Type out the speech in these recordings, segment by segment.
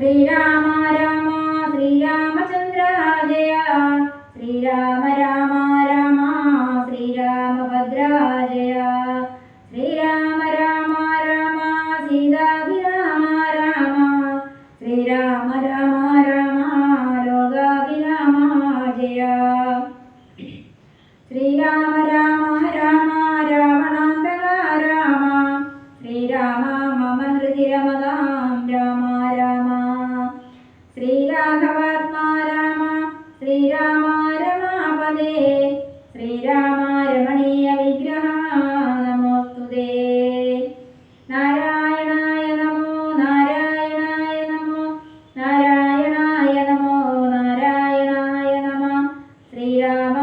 श्रीराम राम श्रीरामचन्द्र जय श्रीराम राम Diana.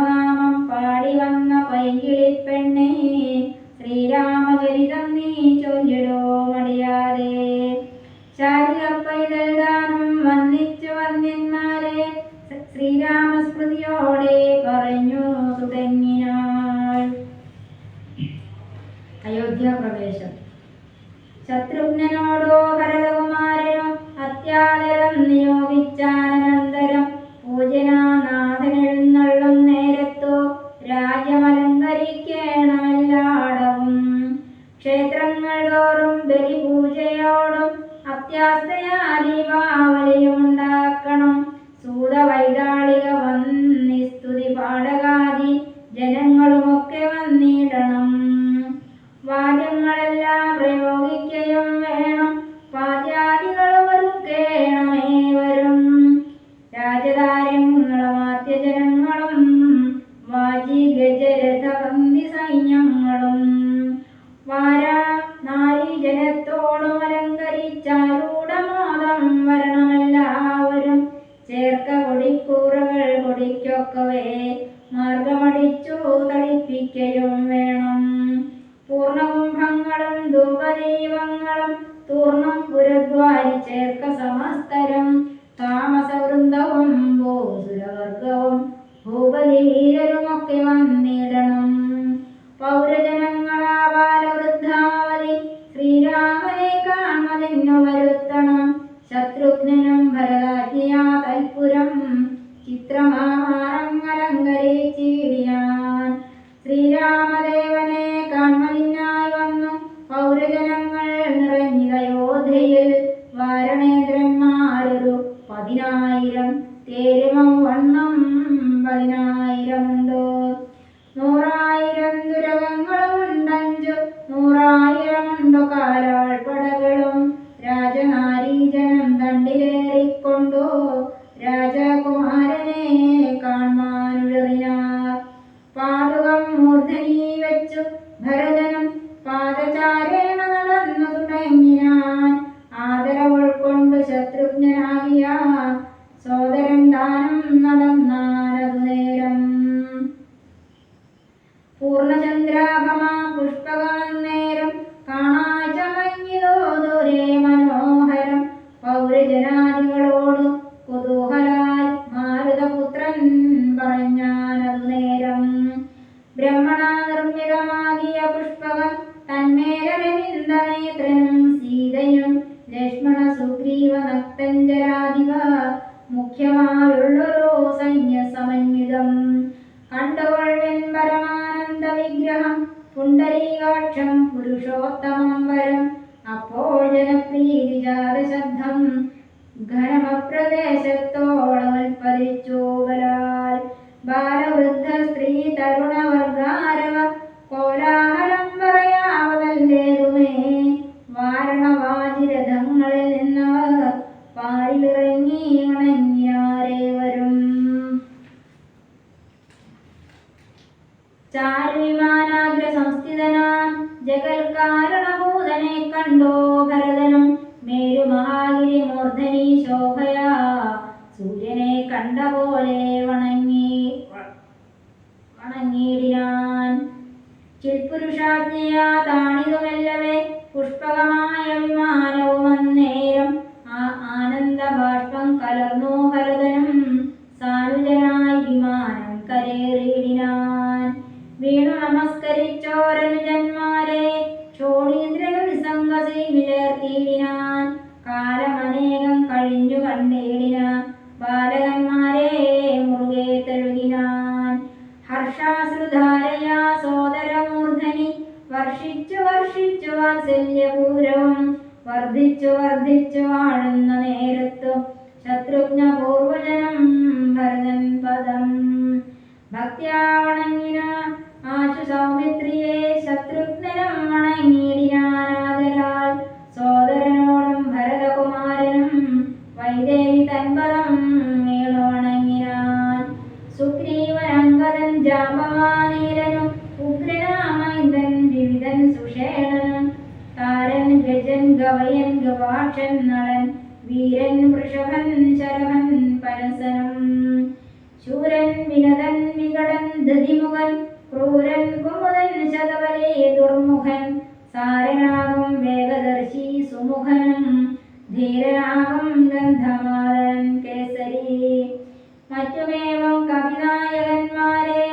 ജീവിയാൻ. ശ്രീരാമദേവ ചാരുവിമാനാഗ്ര സംസ്ഥിതനാം ജഗൽകാരണഭൂതനെ കണ്ടോ ഭരതനും മേരുമഹാഗിരി മൂർധനി ശോഭയാ. സൂര്യനെ കണ്ട പോലെ വണങ്ങി വണങ്ങിയിടിനാൻ. ചിൽപുരുഷാജ്ഞയാ താണിതുമെല്ലവേ പുഷ്പകമായ വർദ്ധിച്ചു വാഴുന്ന നേരത്തു ശത്രുഘ്ന പൂർവജനം ഭരതൻ പദം. ഭക്ത്യാ ആശു സൗമിത്രിയെ ശത്രുഘ്നം വണങ്ങിയിടിനാനാദരാൽ ഗവയൻ ഗവാക്ഷൻ നളൻ വീരൻ വൃഷഭൻ ശരവൻ പരസനം. ശൂരൻ വിനതൻ വികടൻ ധതിമുഖൻ ക്രൂരൻ കുമുദൻ ശതവരേ ദുർമുഖൻ. സാരനാകും വേഗദർശി സുമുഖനും ധീരനാകും ഗന്ധമാലൻ കേസരി. മറ്റുമേവം കവിനായകന്മാരെയും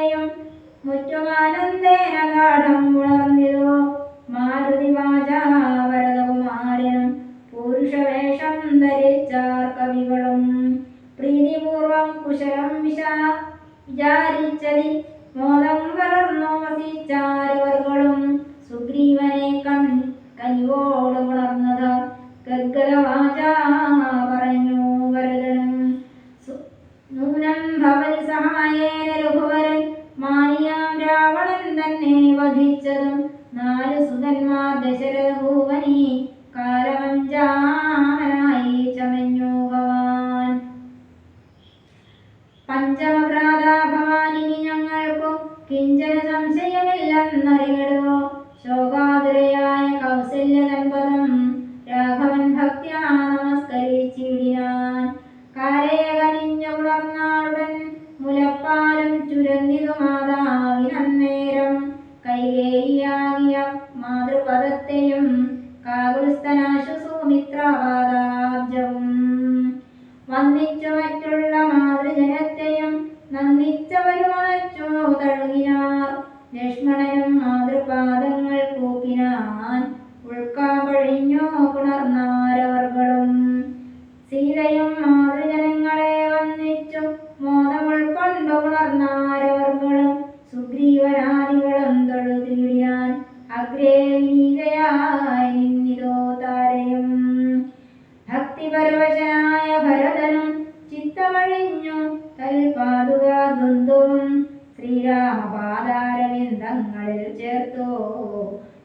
ശ്രീരാമപാദാരവിന്ദങ്ങളിൽ ചേർത്തോ?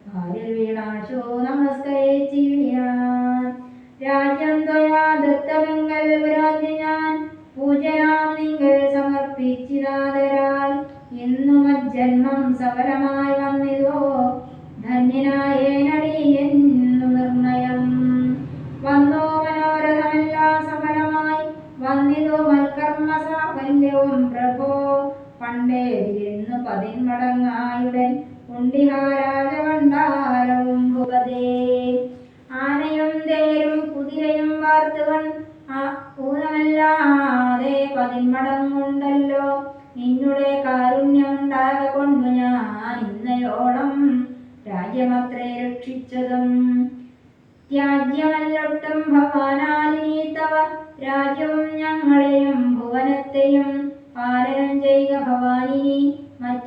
കാലിൽ വീണാശോ നമസ്കരിച്ചിടിയാൻ ഇന്നു മജ്ജന്മം സഫലമായി വന്നിതോ? ധന്യനായേനടി എന്നു നിർണയം. വന്നോ മനോരഥമെല്ലാം സഫലമായി? വന്നിതോ മൽക്കർമ്മ സാഫല്യവും പ്രഭോ. പണ്ടേ പതിന്മടങ്ങായുടൻ ഉണ്ടിഹാരാജവണ്ടാരവും ഭുപതേ ആനയും തേരും കുതിരയും വാർത്തവൻ ഊനമല്ലാതെ പതിന്മടങ്ങുണ്ടല്ലോ. നിന്നുടെ കാരുണ്യമുണ്ടാക കൊണ്ടു ഞാൻ ഇന്നയോളം രാജ്യമത്രേ രക്ഷിച്ചതും. ത്യാജ്യമല്ലൊട്ടും ഭവാനാലിനീത്തവ രാജ്യവും ഞങ്ങളെയും ഭുവനത്തെയും പാലനം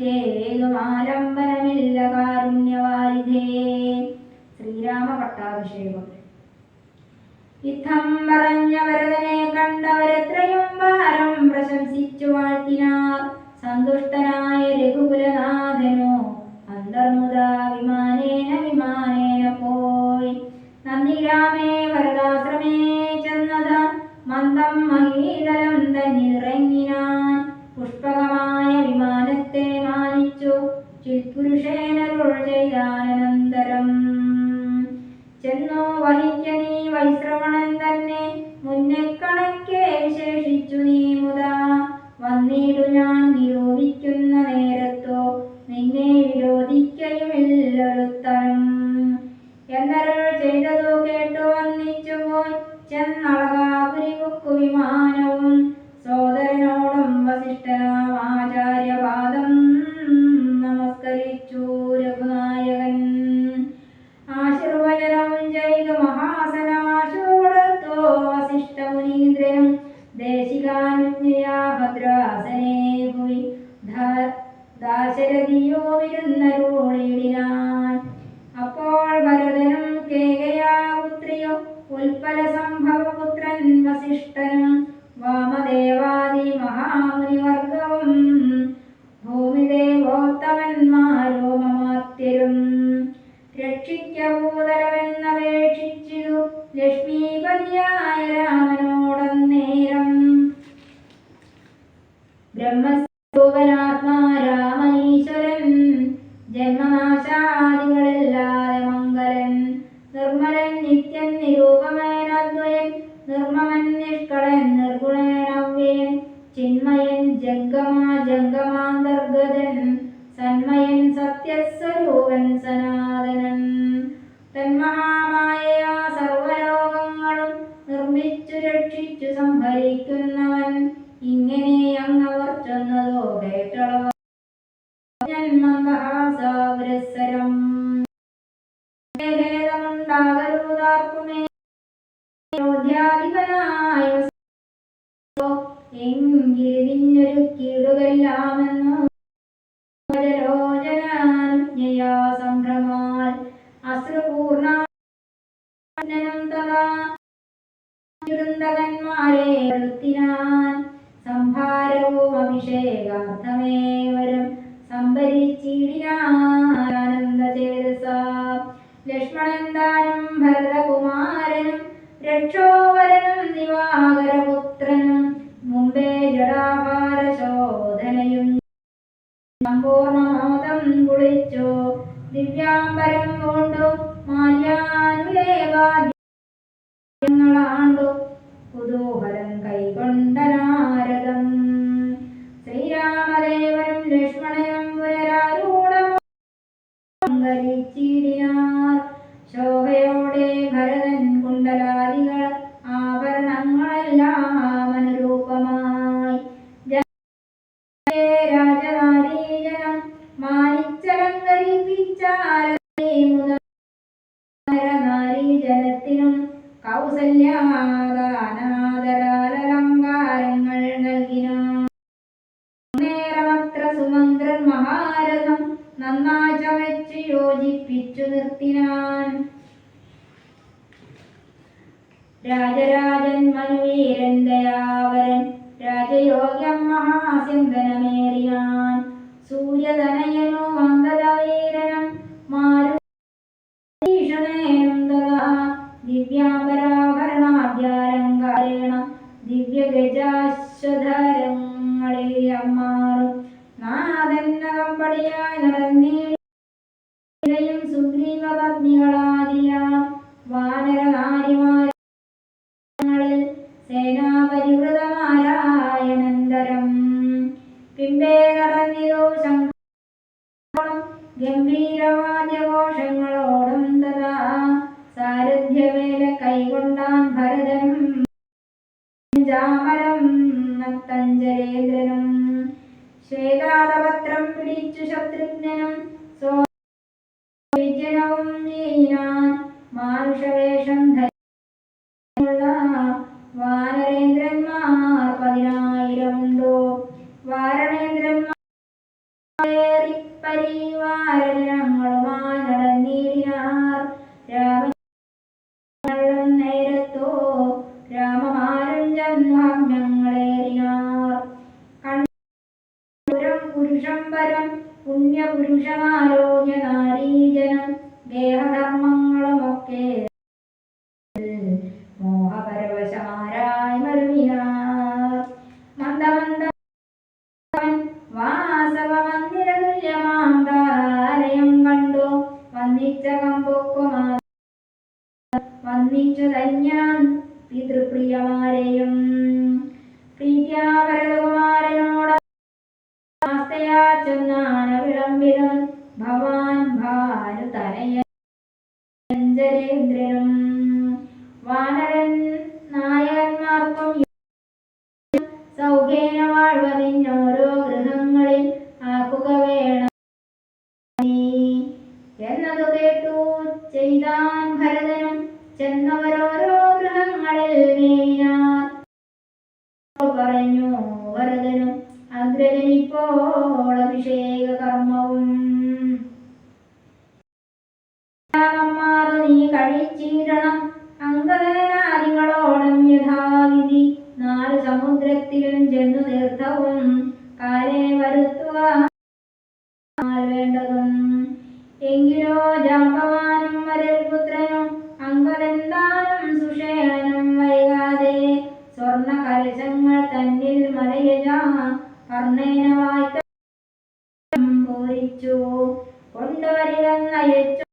മറ്റേതും ആലംബനമില്ല കാരുണ്യവാരിധേ ശ്രീരാമ പട്ടാഭിഷേകം. യുദ്ധം പറഞ്ഞ വരദനെ കണ്ടവരെത്രയും വാരം പ്രശംസിച്ചു വാഴ്ത്തിനാർ. സന്തുഷ്ടനായ രഘുകുലനാഥനോ അന്തർമുദ വിമാനേന വിമാനേന പോയി. നന്ദിഗ്രാമേ വരദാശ്രമേ ചെന്നത മന്ദം മഹീതലം ചിൽപുരുഷേനരുൾ ചെയ്താനന്തരം ചെന്നു വഹിക്ക നീ വൈശ്രവണൻ തന്നെ മുന്നേ കണക്കെ വിശേഷിച്ചു നീ മുത. വന്നിടു ഞാൻ രാമനോടന്നേരം ബ്രഹ്മ ഭരതകുമാരനും രക്ഷോവരനും ദിവാകരപുത്രനും മുമ്പേ ജടാഭാര കുളിച്ചു ദിവ്യാംബരം കൊണ്ടു മാല്യാനുലേവാദ്യങ്ങളാണ്ടു കുതൂഹലം കൈകൊണ്ട നാരദം. ശ്രീരാമദേവനും ലക്ഷ്മണനും പുനരാരൂഢമംഗലിച്ചിടിനാർ ശോഭയോടെ ഭരതൻ കുണ്ടലാദികൾ ആഭരണങ്ങളെല്ലാം രാമമാരും ജന്മങ്ങളേറിനാർ കണ്ടുരം പുരുഷം പരം പുണ്യപുരുഷമാരോഗ്യ നാരീജനം ദേഹധർമ്മങ്ങളുമൊക്കെ എന്നതു കേട്ടു ചെയ്താൻ ഭരതനും ചെന്നവരോരോ ഗൃഹങ്ങളിൽ മേവിനാർ പറഞ്ഞു ഭരതനും അഗ്രജനിപ്പോൾ അഭിഷേക കർമ്മവും നീ കഴിച്ചിടണം. അംഗനാദികളോളം യഥാവിധി. നാല് സമുദ്രത്തിലും ചെന്നു തീർത്ഥവും കാലേ വരുത്തുക വേണ്ടതും എങ്കിലോ ജാമ്പവാനും വരൽപുത്രനും അങ്കലെന്താനും സുഷേണനും വൈകാതെ സ്വർണ കലശങ്ങൾ തന്നിൽ മലയജ കർണേനവായി പൂരിച്ചു. കൊണ്ടുവരികന്നയച്ചു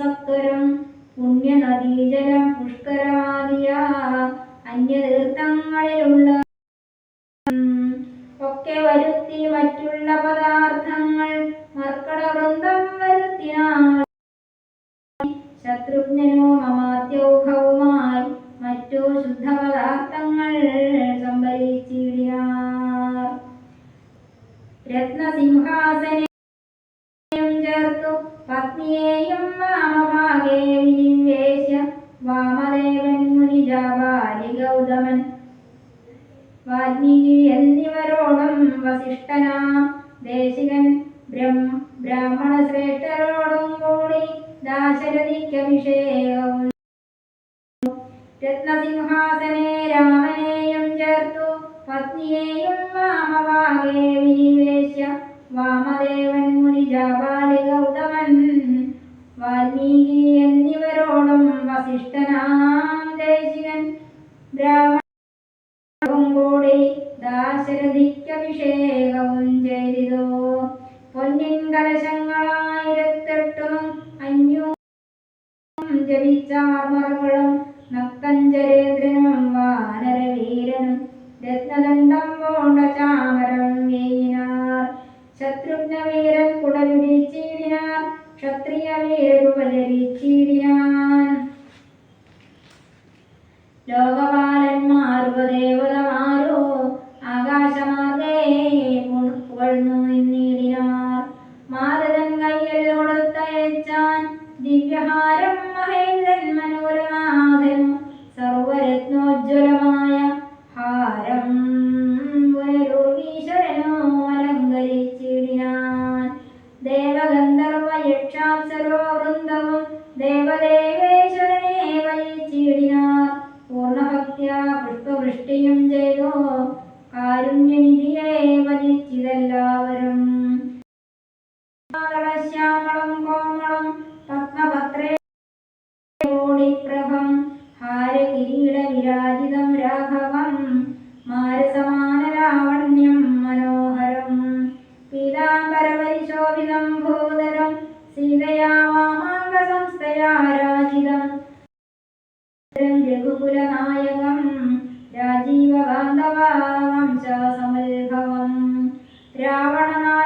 സത്വരം. പുണ്യനദീജലം പുഷ്കരം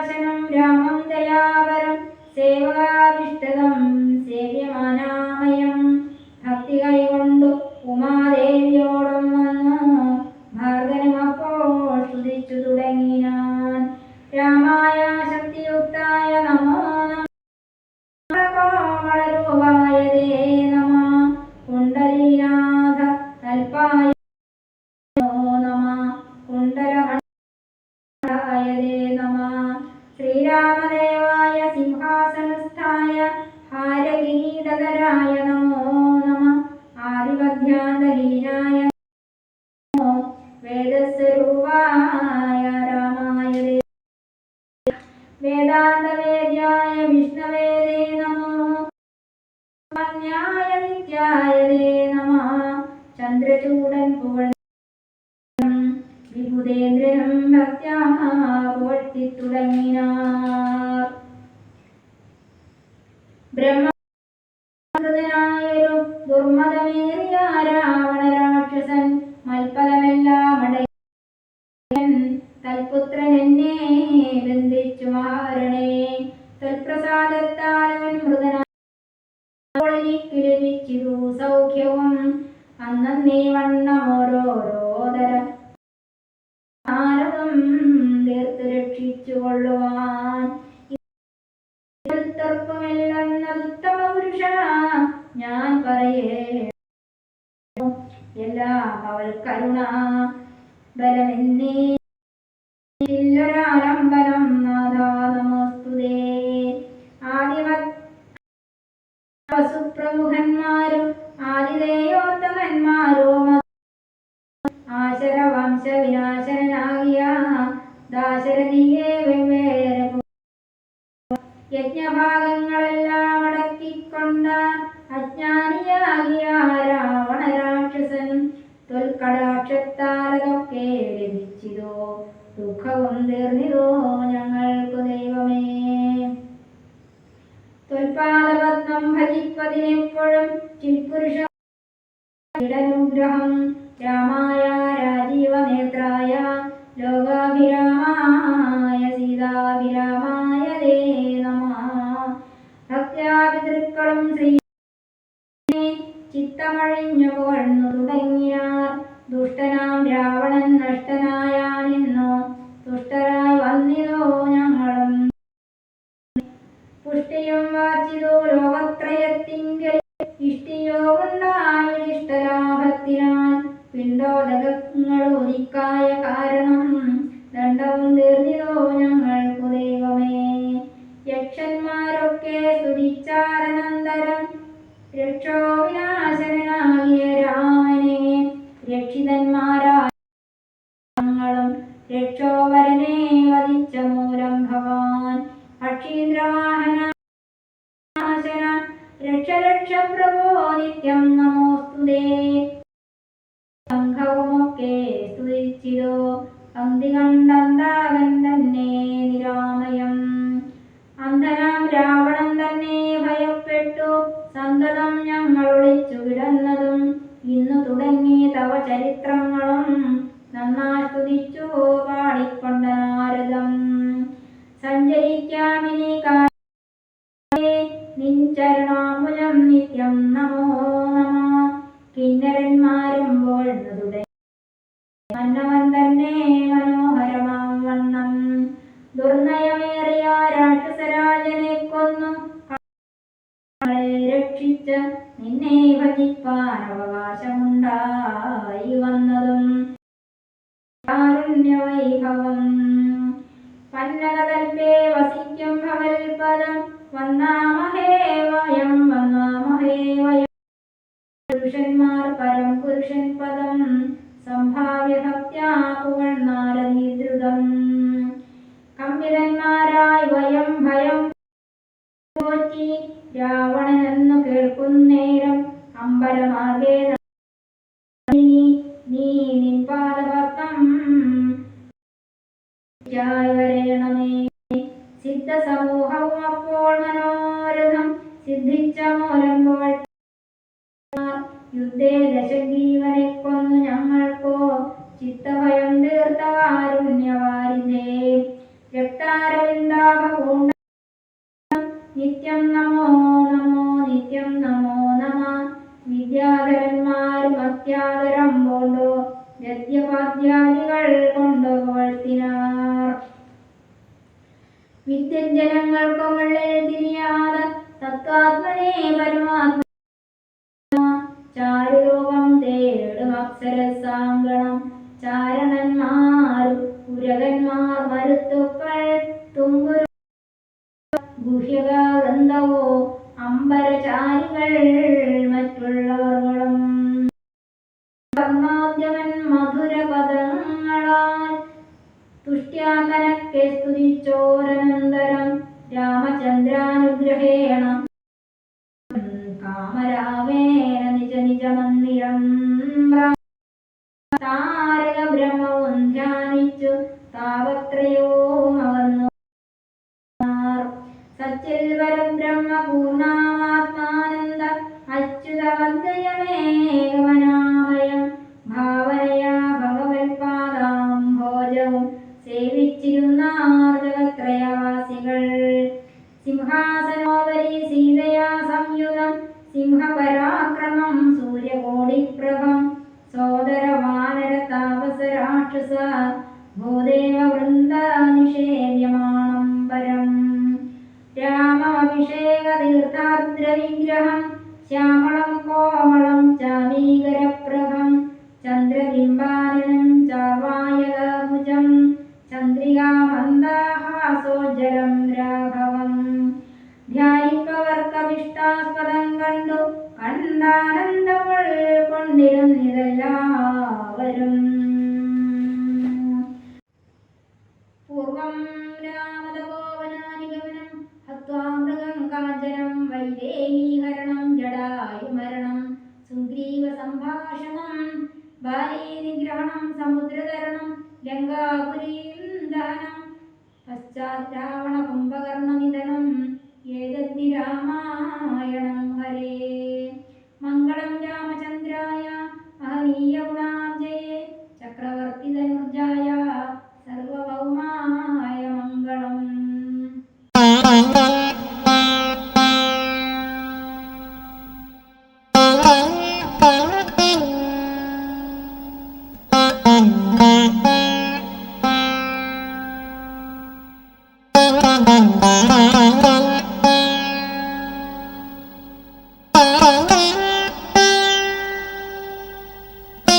രാമം ദയാപരം സേവാഭിഷ്ടതം വിഭുദേന്ദ്രനും ഭക്ത്യാ ദോഷങ്ങൾക്കും തിരിയാതെ തക്കാത്മനെ പരമാത്മ കാഞ്ചനം വൈദേഹീഹരണം ജടായുമരണം സുഗ്രീവസംഭാഷണം ബാലീനിഗ്രഹണം സമുദ്രതരണം ലങ്കാപുരീം ദഹനം. പശ്ചാത് രാവണ കുംഭകർണനിധനം ഏതത്തി രാമായണം ഹരേ. മംഗളം രാമചന്ദ്രായ മഹനീയ ഗുണാ